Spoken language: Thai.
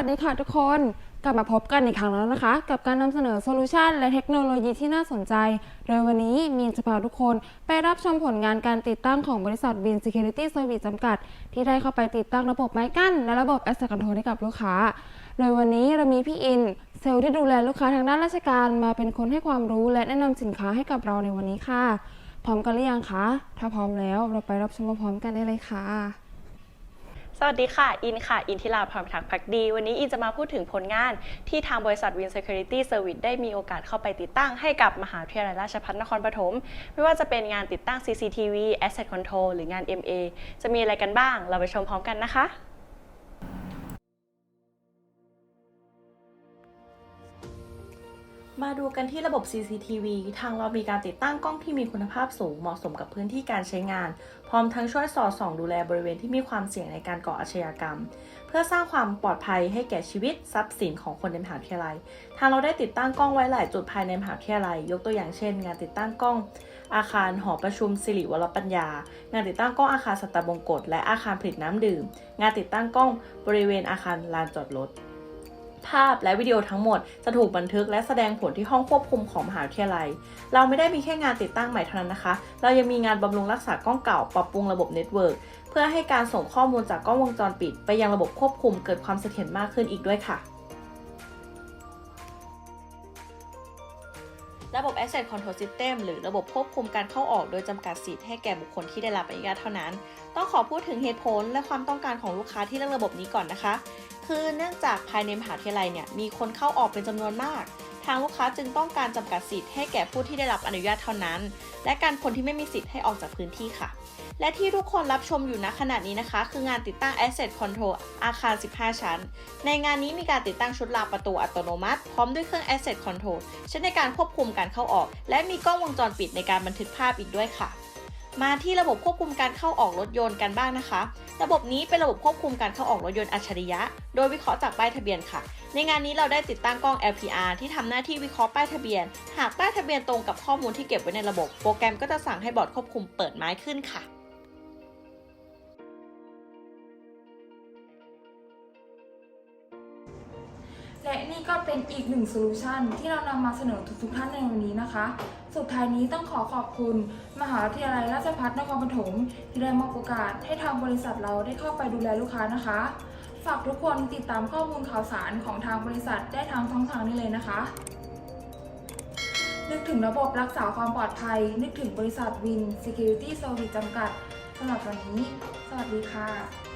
สวัสดีค่ะทุกคน กลับมาพบกันอีกครั้งแล้วนะคะ กับการนำเสนอโซลูชันและเทคโนโลยีที่น่าสนใจ โดยวันนี้มีนจะพาทุกคนไปรับชมผลงานการติดตั้งของบริษัท Win Security Service จำกัด ที่ได้เข้าไปติดตั้งระบบไม้กั้น และระบบ Asset Control ให้กับลูกค้า โดยวันนี้เรามีพี่อิน เซลล์ที่ดูแลลูกค้าทางด้านราชการมาเป็นคนให้ความรู้และแนะนำสินค้าให้กับเราในวันนี้ค่ะ พร้อมกันหรือยังคะ ถ้าพร้อมแล้วเราไปรับชมพร้อมกันได้เลยค่ะ สวัสดีค่ะ อินค่ะ อินทิราพรทักพักดี วันนี้อินจะมาพูดถึงผลงานที่ทางบริษัท Win Security Service ได้มีโอกาสเข้าไปติดตั้งให้กับมหาวิทยาลัยราชภัฏนครปฐม ไม่ว่าจะเป็นงานติดตั้ง CCTV Asset Control หรืองาน MA จะมีอะไรกันบ้าง เราไปชมพร้อมกันนะคะ มาดูกันที่ระบบ CCTV ทางเรามีการติดตั้งกล้องที่มีคุณภาพสูงเหมาะสมกับพื้นที่การใช้งาน พร้อมทั้งช่วยสอดส่องดูแลบริเวณที่มีความเสี่ยงในการก่ออาชญากรรม เพื่อสร้างความปลอดภัยให้แก่ชีวิตทรัพย์สินของคนในมหาวิทยาลัย ทางเราได้ติดตั้งกล้องไว้หลายจุดภายในมหาวิทยาลัย ยกตัวอย่างเช่น งานติดตั้งกล้อง อาคารหอประชุมสิริวรปัญญา งานติดตั้งกล้องอาคารสัตบงกตและอาคารผลิตน้ำดื่ม งานติดตั้งกล้องบริเวณอาคารลานจอดรถ ภาพและวิดีโอทั้งหมดจะถูกบันทึกและแสดงผลที่ห้องควบคุมของมหาวิทยาลัย เราไม่ได้มีแค่งานติดตั้งใหม่เท่านั้นนะคะ เรายังมีงานบำรุงรักษากล้องเก่าปรับปรุงระบบเน็ตเวิร์กเพื่อให้การส่งข้อมูลจากกล้องวงจรปิด ไปยังระบบควบคุมเกิดความเสถียรมากขึ้นอีกด้วยค่ะระบบ Asset Control System หรือระบบควบคุมการเข้าออกโดยจำกัดสิทธิ์ให้แก่บุคคลที่ได้รับอนุญาตเท่านั้น ต้องขอพูดถึงเหตุผลและความต้องการของลูกค้าที่เลือกระบบนี้ก่อนนะคะ คือเนื่องจากภายในมหาวิทยาลัยเนี่ยมีคนเข้าออกเป็นจำนวนมาก ทางลูกค้าจึงต้องการจำกัดสิทธิ์ให้แก่ผู้ที่ได้รับอนุญาตเท่านั้น และการคนที่ไม่มีสิทธิ์ให้ออกจากพื้นที่ค่ะ และที่ทุกคนรับชมอยู่ณขณะนี้นะคะ คืองานติดตั้ง Asset Control อาคาร 15 ชั้น ในงานนี้มีการติดตั้งชุดลาประตูอัตโนมัติ พร้อมด้วยเครื่อง Asset Control ใช้ในการควบคุมการเข้าออก และมีกล้องวงจรปิดในการบันทึกภาพอีกด้วยค่ะ มาที่ระบบควบคุมการเข้าออกรถยนต์กันบ้างนะคะ ระบบนี้เป็นระบบควบคุมการเข้าออกรถยนต์อัจฉริยะ โดยวิเคราะห์จากป้ายทะเบียนค่ะ ในงานนี้เราได้ติดตั้งกล้อง LPR ที่ทำหน้าที่วิเคราะห์ป้ายทะเบียน หากป้ายทะเบียนตรงกับข้อมูลที่เก็บไว้ในระบบ โปรแกรมก็จะสั่งให้บอร์ดควบคุมเปิดไม้ขึ้นค่ะ และนี่ก็เป็นอีกหนึ่งโซลูชันที่เรานำมาเสนอทุกๆท่านในวันนี้นะคะ สุดท้ายนี้ต้องขอขอบคุณ มหาวิทยาลัยราชภัฏนครปฐมที่ได้มอบโอกาสให้ทางบริษัทเราได้เข้าไปดูแลลูกค้านะคะ ฝากทุกคนติดตามข้อมูลข่าวสารของทางบริษัทได้ทางช่องทางนี้เลยนะคะ นึกถึงระบบรักษาความปลอดภัย นึกถึงบริษัทวิน Security Service จำกัดสำหรับวันนี้ สวัสดีค่ะ